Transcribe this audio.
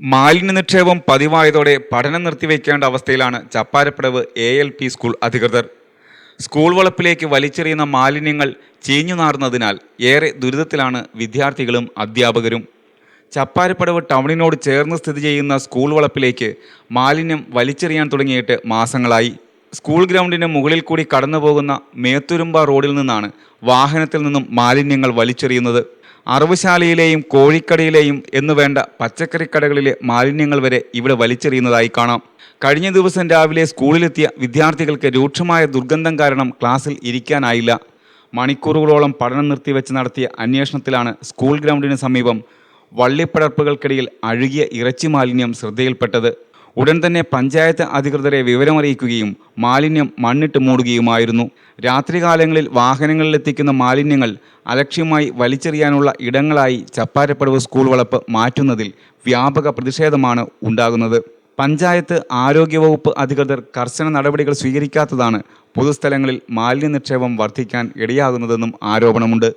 മാലിന്യ നിക്ഷേപം പതിവായതോടെ പഠനം നിർത്തിവെക്കേണ്ട അവസ്ഥയിലാണ് Chapparapadavu A L P school അധികൃതർ. സ്കൂൾ വളപ്പിലേക്ക് വലിച്ചെറിയുന്ന മാലിന്യങ്ങൾ ചീഞ്ഞു നാറുന്നതിനാൽ ഏറെ ദുരിതത്തിലാണ് വിദ്യാർത്ഥികളും അധ്യാപകരും. ചപ്പാരപ്പടവ് ടൗണിനോട് ചേർന്ന് സ്ഥിതി ചെയ്യുന്ന സ്കൂൾ വളപ്പിലേക്ക് മാലിന്യം വലിച്ചെറിയാൻ തുടങ്ങിയിട്ട് മാസങ്ങളായി. സ്കൂൾ ഗ്രൗണ്ടിന് മുകളിൽ കൂടി കടന്നു പോകുന്ന മേത്തുരുമ്പ റോഡിൽ നിന്നാണ് വാഹനത്തിൽ നിന്നും മാലിന്യങ്ങൾ വലിച്ചെറിയുന്നത്. അറവുശാലയിലെയും കോഴിക്കടയിലെയും എന്ന് വേണ്ട പച്ചക്കറിക്കടകളിലെ മാലിന്യങ്ങൾ വരെ ഇവിടെ വലിച്ചെറിയുന്നതായി കാണാം. കഴിഞ്ഞ ദിവസം രാവിലെ സ്കൂളിലെത്തിയ വിദ്യാർത്ഥികൾക്ക് രൂക്ഷമായ ദുർഗന്ധം കാരണം ക്ലാസ്സിൽ ഇരിക്കാനായില്ല. മണിക്കൂറുകളോളം പഠനം നിർത്തിവെച്ച് നടത്തിയ അന്വേഷണത്തിലാണ് സ്കൂൾ ഗ്രൗണ്ടിന് സമീപം വള്ളിപ്പടർപ്പുകൾക്കിടയിൽ അഴുകിയ ഇറച്ചി മാലിന്യം ശ്രദ്ധയിൽപ്പെട്ടത്. ഉടൻ തന്നെ പഞ്ചായത്ത് അധികൃതരെ വിവരമറിയിക്കുകയും മാലിന്യം മണ്ണിട്ട് മൂടുകയുമായിരുന്നു. രാത്രികാലങ്ങളിൽ വാഹനങ്ങളിൽ എത്തിക്കുന്ന മാലിന്യങ്ങൾ അലക്ഷ്യമായി വലിച്ചെറിയാനുള്ള ഇടങ്ങളായി ചപ്പാരപ്പടവ് സ്കൂൾ വളപ്പ് മാറ്റുന്നതിൽ വ്യാപക പ്രതിഷേധമാണ് ഉണ്ടാകുന്നത്. പഞ്ചായത്ത് ആരോഗ്യവകുപ്പ് അധികൃതർ കർശന നടപടികൾ സ്വീകരിക്കാത്തതാണ് പൊതുസ്ഥലങ്ങളിൽ മാലിന്യ നിക്ഷേപം വർദ്ധിക്കാൻ ഇടയാകുന്നതെന്നും ആരോപണമുണ്ട്.